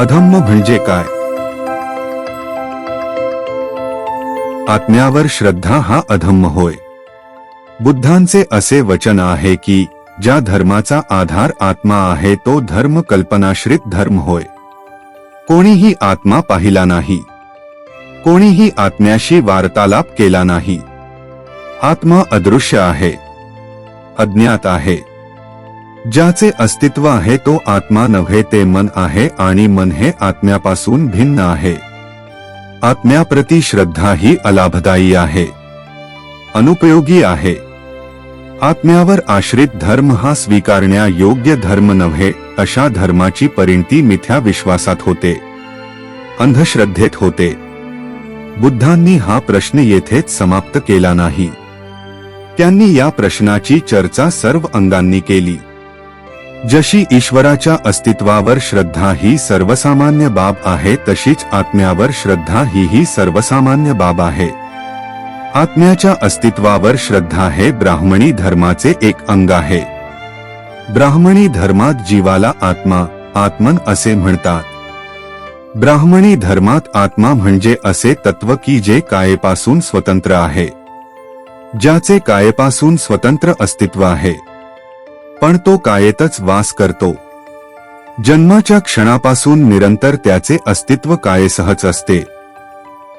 अधम्म म्हणजे काय? आत्म्यावर श्रद्धा हा अधम्म होय. बुद्धांचे असे वचन आहे की ज्या धर्माचा आधार आत्मा आहे तो धर्म कल्पनाश्रित धर्म होय. कोणीही आत्मा पाहिला नाही. कोणीही आत्म्याशी वार्तालाप केला नाही. आत्मा अदृश्य आहे. अज्ञात आहे. ज्याचे अस्तित्व आहे तो आत्मा नव्हे ते मन आहे आणि मन हे आत्म्यापासून भिन्न आहे. आत्म्याप्रती श्रद्धा ही अलाभदायी आहे. अनुपयोगी आहे. आत्म्यावर आश्रित धर्म हा स्वीकारण्या योग्य धर्म नव्हे अशा धर्माची परिणती मिथ्या विश्वासात होते. अंधश्रद्धेत होते. बुद्धांनी हा प्रश्न येथेच समाप्त केला नाही. त्यांनी या प्रश्नाची चर्चा सर्व अंगांनी केली. जशी ईश्वराच्या अस्तित्वावर श्रद्धा ही सर्वसामान्य बाब आहे तशीच आत्म्यावर श्रद्धा ही ही सर्वसामान्य बाब आहे. आत्म्याच्या अस्तित्वावर श्रद्धा हे ब्राह्मणी धर्माचे एक अंग आहे. ब्राह्मणी धर्मात जीवाला आत्मा आत्मन असे म्हणतात. ब्राह्मणी धर्मात आत्मा म्हणजे असे तत्व की जे कायेपासून स्वतंत्र आहे. ज्याचे कायेपासून स्वतंत्र अस्तित्व आहे. पण तो कायेतच वास करतो. जन्माच्या क्षणापासून निरंतर त्याचे अस्तित्व कायेसहच असते.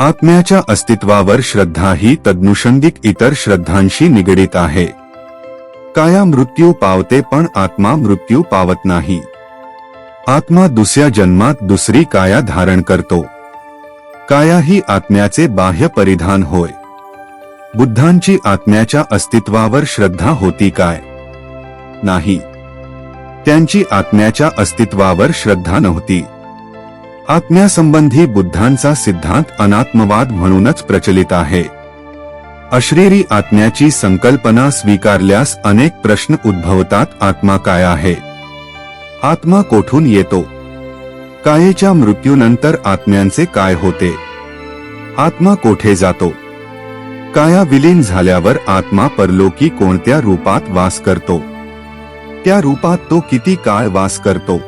आत्म्याच्या अस्तित्वावर श्रद्धा ही तद्नुषंगिक इतर श्रद्धांशी निगडीत आहे. काया मृत्यू पावते पण आत्मा मृत्यू पावत नाही. आत्मा दुसऱ्या जन्मात दुसरी काया धारण करतो. काया ही आत्म्याचे बाह्य परिधान होय. बुद्धांची आत्म्याच्या अस्तित्वावर श्रद्धा होती काय? नाही. त्यांची आत्म्याच्या अस्तित्वावर श्रद्धा नव्हती. आत्म्यासंबंधी बुद्धांचा सिद्धांत अनात्मवाद म्हणूनच प्रचलित आहे. अशरीरी आत्म्याची संकल्पना स्वीकारल्यास अनेक प्रश्न उद्भवतात आत्मा काय आहे? आत्मा कोठून येतो? कायेच्या मृत्यूनंतर आत्म्यांचे काय होते? आत्मा कोठे जातो? काया विलीन झाल्यावर आत्मा परलोकी कोणत्या रूपात वास करतो? त्या रूपात तो किती काळ वास करतो.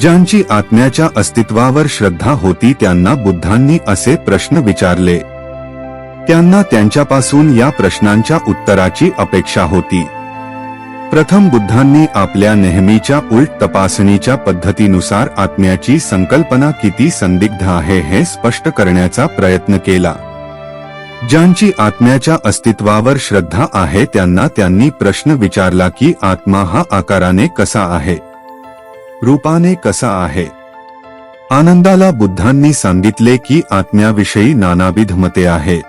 ज्यांची आत्म्याच्या अस्तित्वावर श्रद्धा होती त्यांना बुद्धांनी असे प्रश्न विचारले. त्यांना त्यांच्यापासून या प्रश्नांच्या उत्तराची अपेक्षा होती. प्रथम बुद्धांनी आपल्या नेहमीच्या उलट तपासणीच्या पद्धतीनुसार आत्म्याची संकल्पना किती संदिग्ध आहे हे स्पष्ट करण्याचा प्रयत्न केला. ज्यांची आत्म्याच्या अस्तित्वावर श्रद्धा आहे त्यांना त्यांनी प्रश्न विचारला की आत्मा हा आकाराने कसा आहे? रूपाने कसा आहे? आनंदाला बुद्धांनी सांगितले की आत्म्याविषयी नानाविध मते आहेत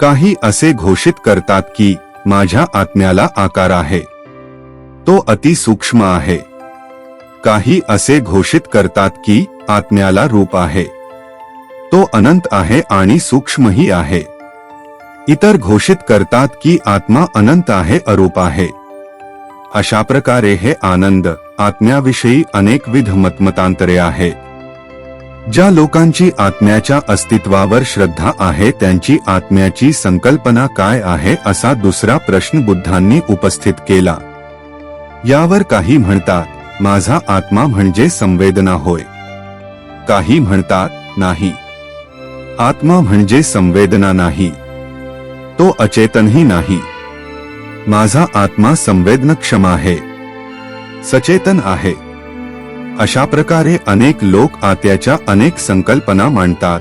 काही असे घोषित करतात की माझ्या आत्म्याला आकार आहे. तो अति सूक्ष्म आहे. काही असे घोषित करतात की आत्म्याला रूप आहे. तो अनंत आहे आणि सूक्ष्मही आहे. इतर घोषित करतात की आत्मा अनंत आहे अरूप आहे. अशा प्रकारे हे आनंद आत्म्याविषयी अनेकविध मतमतांतरे आहेत ज्या लोकांची आत्म्याच्या अस्तित्वावर श्रद्धा आहे त्यांची आत्म्याची संकल्पना काय आहे असा दुसरा प्रश्न बुद्धांनी उपस्थित केला. यावर काही म्हणतात माझा आत्मा म्हणजे संवेदना होय. काही म्हणतात नाही. आत्मा म्हणजे संवेदना नाही तो अचेतनही नाही. माझा आत्मा संवेदनक्षम आहे सचेतन आहे. अशा प्रकारे अनेक लोक आत्याच्या अनेक संकल्पना मांडतात.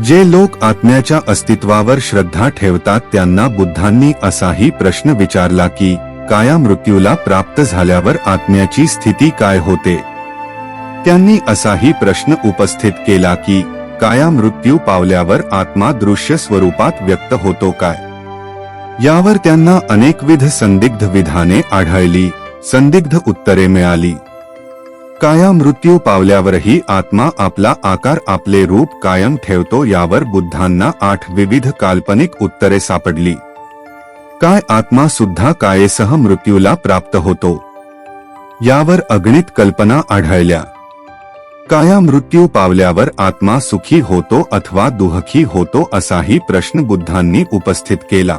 जे लोक आत्म्याच्या अस्तित्वावर श्रद्धा ठेवतात त्यांना बुद्धांनी असाही प्रश्न विचारला की काया मृत्यूला प्राप्त झाल्यावर आत्म्याची स्थिती काय होते? त्यांनी असाही प्रश्न उपस्थित केला की काया मृत्यू पावल्यावर आत्मा दृश्य स्वरूपात व्यक्त होतो काय? यावर त्यांना अनेकविध संदिग्ध विधाने आढळली संदिग्ध उत्तरे मिळाली. काया मृत्यू पावल्यावरही आत्मा आपला आकार आपले रूप कायम ठेवतो यावर बुद्धांना आठ विविध काल्पनिक उत्तरे सापडली. काय आत्मा सुद्धा कायेसह मृत्यूला प्राप्त होतो? यावर अगणित कल्पना आढळल्या. काया मृत्यू पावल्यावर आत्मा सुखी होतो अथवा दुःखी होतो असाही प्रश्न बुद्धांनी उपस्थित केला.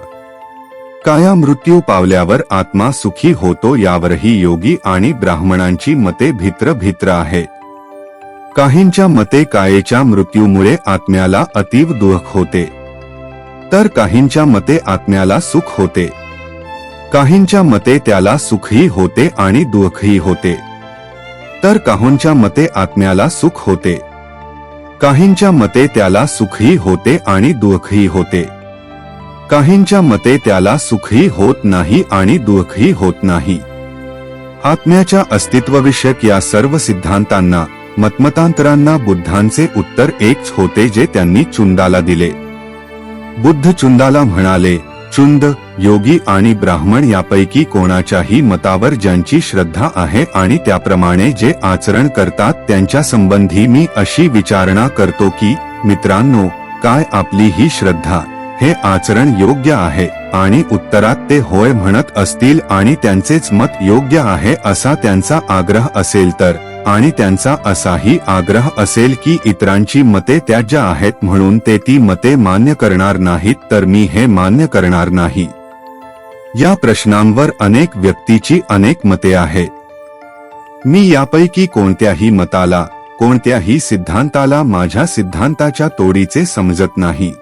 काया मृत्यू पावल्यावर आत्मा सुखी होतो यावरही योगी आणि ब्राह्मणांची मते भित्र भित्र आहे. काहींच्या मते कायेच्या मृत्यूमुळे आत्म्याला अतीव दुःख होते. तर काहींच्या मते आत्म्याला सुख होते. काहींच्या मते त्याला सुखही होते आणि दुःखही होते. तर काहूंच्या मते आत्म्याला सुख होते. काहींच्या मते त्याला सुखही होते आणि दुःखही होते. काहींच्या मते त्याला सुखही होत नाही आणि दुःखही होत नाही. आत्म्याच्या अस्तित्वविषयक या सर्व सिद्धांतांना मतमतांतरांना बुद्धांचे उत्तर एकच होते जे त्यांनी चुंदाला दिले. बुद्ध चुंदाला म्हणाले चुंद योगी आणि ब्राह्मण यापैकी कोणाच्याही मतावर ज्यांची श्रद्धा आहे आणि त्याप्रमाणे जे आचरण करतात त्यांच्या संबंधी मी अशी विचारणा करतो की मित्रांनो काय आपली ही श्रद्धा? हे आचरण योग्य आहे आणि उत्तरात ते होय म्हणत असतील आणि त्यांचेच मत योग्य आहे असा त्यांचा आग्रह असेल तर आणि त्यांचा असाही आग्रह असेल की इतरांची मते त्याज्य आहेत म्हणून ते ती मते मान्य करणार नाहीत तर मी हे मान्य करणार नाही. या प्रश्नांवर अनेक व्यक्तीची अनेक मते आहेत मी यापैकी कोणत्याही मताला कोणत्याही सिद्धांताला माझ्या सिद्धांताच्या तोडीचे समजत नाही.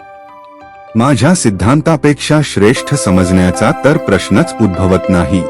माझ्या सिद्धांतापेक्षा श्रेष्ठ समजण्याचा तर प्रश्नच उद्भवत नाही.